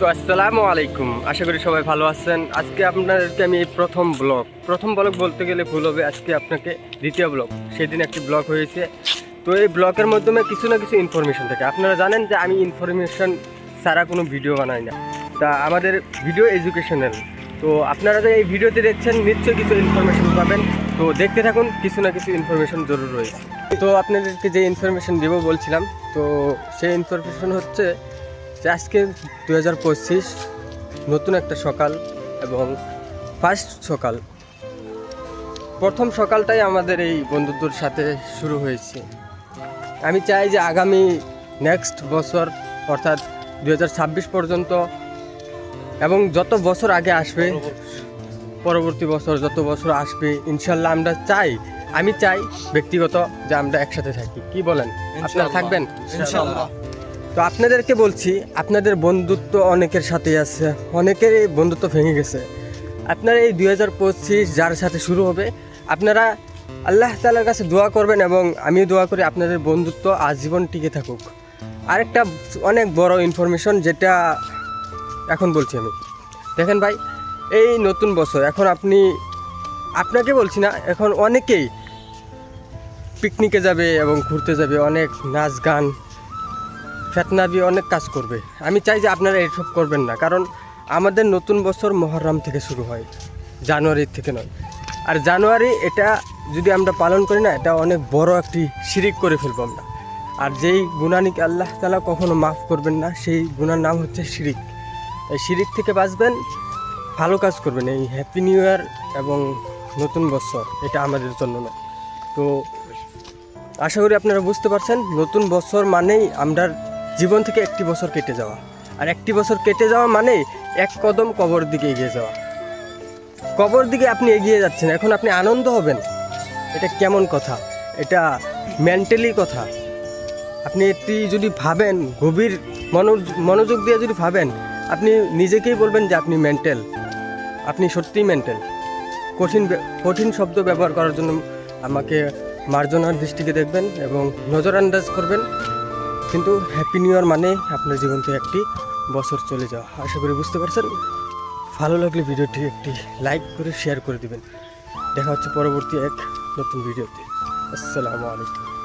তো আসসালামু আলাইকুম। আশা করি সবাই ভালো আছেন। আজকে আপনাদেরকে আমি প্রথম ব্লগ প্রথম ব্লগ বলতে গেলে ভুল হবে, আজকে আপনাকে দ্বিতীয় ব্লগ। সেদিন একটি ব্লগ হয়েছে। তো এই ব্লগের মাধ্যমে কিছু না কিছু ইনফরমেশন থাকে। আপনারা জানেন যে আমি ইনফরমেশন ছাড়া কোনো ভিডিও বানাই না। তা আমাদের ভিডিও এডুকেশনাল তো আপনারা যে এই ভিডিওতে দেখছেন, নিশ্চয়ই কিছু ইনফরমেশন পাবেন। তো দেখতে থাকুন, কিছু না কিছু ইনফরমেশন জরুর রয়েছে। তো আপনাদেরকে যে ইনফরমেশন দেবো বলছিলাম, তো সেই ইনফরমেশন হচ্ছে আজকে দু হাজার পঁচিশ নতুন একটা সকাল এবং ফার্স্ট সকাল। প্রথম সকালটাই আমাদের এই বন্ধুত্বর সাথে শুরু হয়েছে। আমি চাই যে আগামী নেক্সট বছর অর্থাৎ দু হাজার ছাব্বিশ পর্যন্ত এবং যত বছর আগে আসবে পরবর্তী বছর যত বছর আসবে ইনশাল্লাহ আমরা চাই আমি চাই ব্যক্তিগত যে আমরা একসাথে থাকি। কি বলেন? আপনারা থাকবেন? ইনশাআল্লাহ। তো আপনাদেরকে বলছি, আপনাদের বন্ধুত্ব অনেকের সাথেই আছে, অনেকের এই বন্ধুত্ব ভেঙে গেছে। আপনারা এই দুই হাজার পঁচিশ যার সাথে শুরু হবে, আপনারা আল্লাহ তালার কাছে দোয়া করবেন এবং আমিও দোয়া করি আপনাদের বন্ধুত্ব আজীবন টিকে থাকুক। আরেকটা অনেক বড় ইনফরমেশন যেটা এখন বলছি আমি। দেখেন ভাই, এই নতুন বছর, এখন আপনি, আপনাকে বলছি না, এখন অনেকেই পিকনিকে যাবে এবং ঘুরতে যাবে, অনেক নাচ গান ফেতনাবি অনেক কাজ করবে। আমি চাই যে আপনারা এসব করবেন না, কারণ আমাদের নতুন বছর মহরম থেকে শুরু হয়, জানুয়ারি থেকে নয়। আর জানুয়ারি এটা যদি আমরা পালন করি না, এটা অনেক বড় একটি শিরিক করে ফেলব আমরা। আর যেই গুণানিকে আল্লাহ তালা কখনো মাফ করবেন না, সেই গুণার নাম হচ্ছে শিরিক। এই শিরিক থেকে বাঁচবেন, ভালো কাজ করবেন, এই হ্যাপি নিউ ইয়ার এবং নতুন বছর, এটা আমাদের জন্য নয়। তো আশা করি আপনারা বুঝতে পারছেন, নতুন বছর মানেই আমরা জীবন থেকে একটি বছর কেটে যাওয়া। আর একটি বছর কেটে যাওয়া মানে এক কদম কবর দিকে এগিয়ে যাওয়া। কবর দিকে আপনি এগিয়ে যাচ্ছেন, এখন আপনি আনন্দ হবেন। এটা কেমন কথা? এটা মেন্টালি কথা। আপনি একটি যদি ভাবেন, গভীর মনোযোগ দিয়ে যদি ভাবেন, আপনি নিজেকেই বলবেন যে আপনি মেন্টাল আপনি সত্যিই মেন্টাল কঠিন কঠিন শব্দ ব্যবহার করার জন্য আমাকে মার্জনার দৃষ্টিকে দেখবেন এবং নজর আন্দাজ করবেন। কিন্তু হ্যাপি নিউ ইয়ার মানে আপনার জীবন থেকে একটি বছর চলে যাওয়া। আশা করি বুঝতে পারছেন? ভালো লাগলে ভিডিওটি একটি লাইক করে শেয়ার করে দিবেন। দেখা হচ্ছে পরবর্তী এক নতুন ভিডিওতে। আসসালামু আলাইকুম।